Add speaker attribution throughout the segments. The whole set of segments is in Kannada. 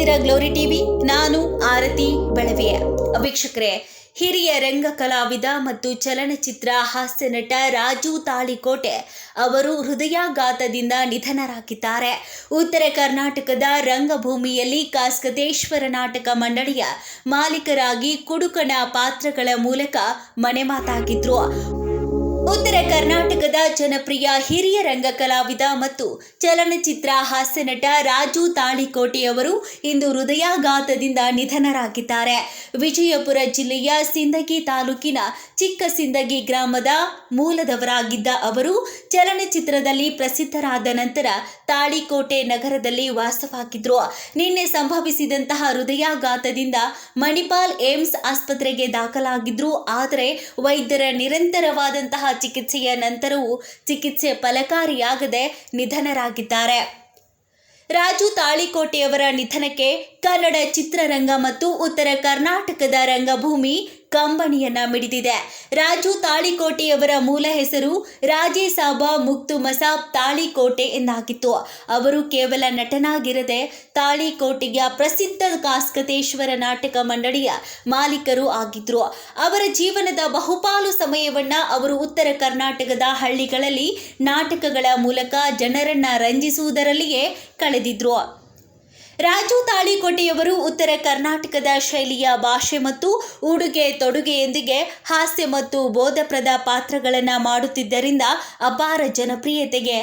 Speaker 1: ಇದ್ದೀರಾ ಗ್ಲೋರಿ ಟಿವಿ? ನಾನು ಆರತಿ ಬಳವೆಯ. ವೀಕ್ಷಕರೇ, ಹಿರಿಯ ರಂಗ ಕಲಾವಿದ ಮತ್ತು ಚಲನಚಿತ್ರ ಹಾಸ್ಯ ನಟ ರಾಜು ತಾಳಿಕೋಟೆ ಅವರು ಹೃದಯಾಘಾತದಿಂದ ನಿಧನರಾಗಿದ್ದಾರೆ. ಉತ್ತರ ಕರ್ನಾಟಕದ ರಂಗಭೂಮಿಯಲ್ಲಿ ಕಾಸ್ಕತೇಶ್ವರ ನಾಟಕ ಮಂಡಳಿಯ ಮಾಲೀಕರಾಗಿ ಕುಡುಕನ ಪಾತ್ರಗಳ ಮೂಲಕ ಮನೆಮಾತಾಗಿದ್ರು ಉತ್ತರ ಕರ್ನಾಟಕದ ಜನಪ್ರಿಯ ಹಿರಿಯ ರಂಗ ಕಲಾವಿದ ಮತ್ತು ಚಲನಚಿತ್ರ ಹಾಸ್ಯ ನಟ ರಾಜು ತಾಳಿಕೋಟೆಯವರು ಇಂದು ಹೃದಯಾಘಾತದಿಂದ ನಿಧನರಾಗಿದ್ದಾರೆ. ವಿಜಯಪುರ ಜಿಲ್ಲೆಯ ಸಿಂದಗಿ ತಾಲೂಕಿನ ಚಿಕ್ಕ ಸಿಂದಗಿ ಗ್ರಾಮದ ಮೂಲದವರಾಗಿದ್ದ ಅವರು ಚಲನಚಿತ್ರದಲ್ಲಿ ಪ್ರಸಿದ್ಧರಾದ ನಂತರ ತಾಳಿಕೋಟೆ ನಗರದಲ್ಲಿ ವಾಸವಾಗಿದ್ದರು ನಿನ್ನೆ ಸಂಭವಿಸಿದಂತಹ ಹೃದಯಾಘಾತದಿಂದ ಮಣಿಪಾಲ್ ಏಮ್ಸ್ ಆಸ್ಪತ್ರೆಗೆ ದಾಖಲಾಗಿದ್ರು. ಆದರೆ ವೈದ್ಯರ ನಿರಂತರವಾದಂತಹ ಚಿಕಿತ್ಸೆಯ ನಂತರವೂ ಚಿಕಿತ್ಸೆ ಫಲಕಾರಿಯಾಗದೆ ನಿಧನರಾಗಿದ್ದಾರೆ. ರಾಜು ತಾಳಿಕೋಟೆಯವರ ನಿಧನಕ್ಕೆ ಕನ್ನಡ ಚಿತ್ರರಂಗ ಮತ್ತು ಉತ್ತರ ಕರ್ನಾಟಕದ ರಂಗಭೂಮಿ ಕಂಬನಿಯನ್ನ ಮಿಡಿದಿದೆ. ರಾಜು ತಾಳಿಕೋಟೆಯವರ ಮೂಲ ಹೆಸರು ರಾಜೇ ಸಾಬಾ ಮುಕ್ತು ಮಸಾಬ್ ತಾಳಿಕೋಟೆ ಎಂದಾಗಿತ್ತು. ಅವರು ಕೇವಲ ನಟನಾಗಿರದೆ ತಾಳಿಕೋಟೆಯ ಪ್ರಸಿದ್ಧ ಕಾಸ್ಕತೇಶ್ವರ ನಾಟಕ ಮಂಡಳಿಯ ಮಾಲೀಕರು ಆಗಿದ್ರು. ಅವರ ಜೀವನದ ಬಹುಪಾಲು ಸಮಯವನ್ನ ಅವರು ಉತ್ತರ ಕರ್ನಾಟಕದ ಹಳ್ಳಿಗಳಲ್ಲಿ ನಾಟಕಗಳ ಮೂಲಕ ಜನರನ್ನ ರಂಜಿಸುವುದರಲ್ಲಿಯೇ ಕಳೆದಿದ್ರು. ರಾಜು ತಾಳಿಕೋಟೆಯವರು ಉತ್ತರ ಕರ್ನಾಟಕದ ಶೈಲಿಯ ಭಾಷೆ ಮತ್ತು ಉಡುಗೆ ತೊಡುಗೆಯೊಂದಿಗೆ ಹಾಸ್ಯ ಮತ್ತು ಬೋಧಪ್ರದ ಪಾತ್ರಗಳನ್ನು ಮಾಡುತ್ತಿದ್ದರಿಂದ ಅಪಾರ ಜನಪ್ರಿಯತೆಗೆ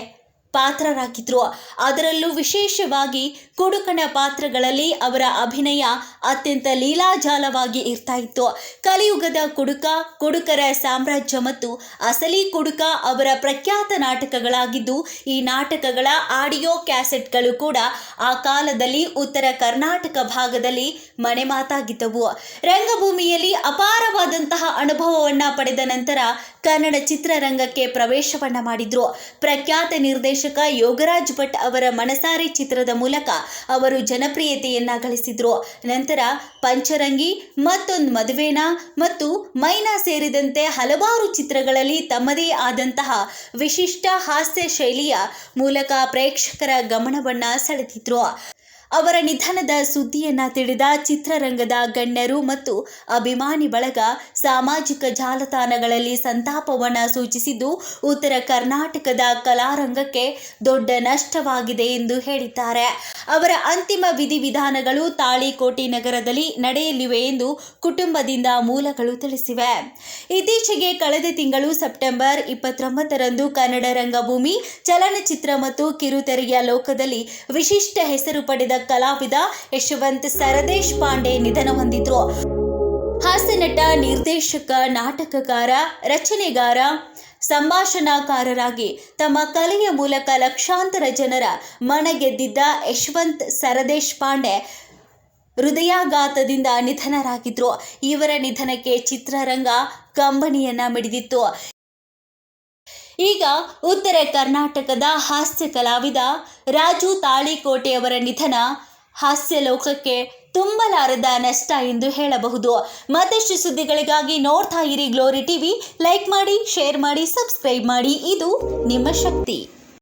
Speaker 1: ಪಾತ್ರರಾಗಿದ್ರು. ಅದರಲ್ಲೂ ವಿಶೇಷವಾಗಿ ಕುಡುಕನ ಪಾತ್ರಗಳಲ್ಲಿ ಅವರ ಅಭಿನಯ ಅತ್ಯಂತ ಲೀಲಾಜಾಲವಾಗಿ ಇರ್ತಾ ಇತ್ತು. ಕಲಿಯುಗದ ಕುಡುಕ, ಕುಡುಕರ ಸಾಮ್ರಾಜ್ಯ ಮತ್ತು ಅಸಲಿ ಕುಡುಕ ಅವರ ಪ್ರಖ್ಯಾತ ನಾಟಕಗಳಾಗಿದ್ದು, ಈ ನಾಟಕಗಳ ಆಡಿಯೋ ಕ್ಯಾಸೆಟ್ಗಳು ಕೂಡ ಆ ಕಾಲದಲ್ಲಿ ಉತ್ತರ ಕರ್ನಾಟಕ ಭಾಗದಲ್ಲಿ ಮನೆ ಮಾತಾಗಿದ್ದವು. ರಂಗಭೂಮಿಯಲ್ಲಿ ಅಪಾರವಾದಂತಹ ಅನುಭವವನ್ನು ಪಡೆದ ನಂತರ ಕನ್ನಡ ಚಿತ್ರರಂಗಕ್ಕೆ ಪ್ರವೇಶವನ್ನ ಮಾಡಿದ್ರು. ಪ್ರಖ್ಯಾತ ನಿರ್ದೇಶಕ ಯೋಗರಾಜ್ ಭಟ್ ಅವರ ಮನಸಾರಿ ಚಿತ್ರದ ಮೂಲಕ ಅವರು ಜನಪ್ರಿಯತೆಯನ್ನ ಗಳಿಸಿದ್ರು. ನಂತರ ಪಂಚರಂಗಿ, ಮತ್ತೊಂದು ಮದುವೆನ ಮತ್ತು ಮೈನಾ ಸೇರಿದಂತೆ ಹಲವಾರು ಚಿತ್ರಗಳಲ್ಲಿ ತಮ್ಮದೇ ಆದಂತಹ ವಿಶಿಷ್ಟ ಹಾಸ್ಯ ಶೈಲಿಯ ಮೂಲಕ ಪ್ರೇಕ್ಷಕರ ಗಮನವನ್ನ ಸೆಳೆದಿದ್ರು. ಅವರ ನಿಧನದ ಸುದ್ದಿಯನ್ನ ತಿಳಿದ ಚಿತ್ರರಂಗದ ಗಣ್ಯರು ಮತ್ತು ಅಭಿಮಾನಿ ಬಳಗ ಸಾಮಾಜಿಕ ಜಾಲತಾಣಗಳಲ್ಲಿ ಸಂತಾಪವನ್ನು ಸೂಚಿಸಿದ್ದು, ಉತ್ತರ ಕರ್ನಾಟಕದ ಕಲಾರಂಗಕ್ಕೆ ದೊಡ್ಡ ನಷ್ಟವಾಗಿದೆ ಎಂದು ಹೇಳಿದ್ದಾರೆ. ಅವರ ಅಂತಿಮ ವಿಧಿವಿಧಾನಗಳು ತಾಳಿಕೋಟೆ ನಗರದಲ್ಲಿ ನಡೆಯಲಿವೆ ಎಂದು ಕುಟುಂಬದಿಂದ ಮೂಲಗಳು ತಿಳಿಸಿವೆ. ಇತ್ತೀಚೆಗೆ ಕಳೆದ ತಿಂಗಳು ಸೆಪ್ಟೆಂಬರ್ ಇಪ್ಪತ್ತೊಂಬತ್ತರಂದು ಕನ್ನಡ ರಂಗಭೂಮಿ, ಚಲನಚಿತ್ರ ಮತ್ತು ಕಿರುತೆರೆಯ ಲೋಕದಲ್ಲಿ ವಿಶಿಷ್ಟ ಹೆಸರು ಪಡೆದ ಕಲಾವಿದ ಯಶವಂತ್ ಸರದೇಶ್ ಪಾಂಡೆ ನಿಧನ ಹೊಂದಿದ್ರು. ಹಾಸ್ಯನಟ ನಿರ್ದೇಶಕ, ನಾಟಕಕಾರ, ರಚನೆಗಾರ, ಸಂಭಾಷಣಾಕಾರರಾಗಿ ತಮ್ಮ ಕಲೆಯ ಮೂಲಕ ಲಕ್ಷಾಂತರ ಜನರ ಮನ ಗೆದ್ದಿದ್ದ ಯಶವಂತ್ ಸರದೇಶ್ ಪಾಂಡೆ ಹೃದಯಾಘಾತದಿಂದ ನಿಧನರಾಗಿದ್ರು. ಇವರ ನಿಧನಕ್ಕೆ ಚಿತ್ರರಂಗ ಕಂಬನಿಯನ್ನ ಮಿಡಿದಿತ್ತು. ಈಗ ಉತ್ತರ ಕರ್ನಾಟಕದ ಹಾಸ್ಯ ಕಲಾವಿದ ರಾಜು ತಾಳಿಕೋಟೆಯವರ ನಿಧನ ಹಾಸ್ಯ ಲೋಕಕ್ಕೆ ತುಂಬಲಾರದ ನಷ್ಟ ಎಂದು ಹೇಳಬಹುದು. ಮತ್ತಷ್ಟು ಸುದ್ದಿಗಳಿಗಾಗಿ ನೋಡ್ತಾ ಇರಿ ಗ್ಲೋರಿ ಟಿವಿ ಲೈಕ್ ಮಾಡಿ ಶೇರ್ ಮಾಡಿ ಸಬ್ಸ್ಕ್ರೈಬ್ ಮಾಡಿ. ಇದು ನಿಮ್ಮ ಶಕ್ತಿ.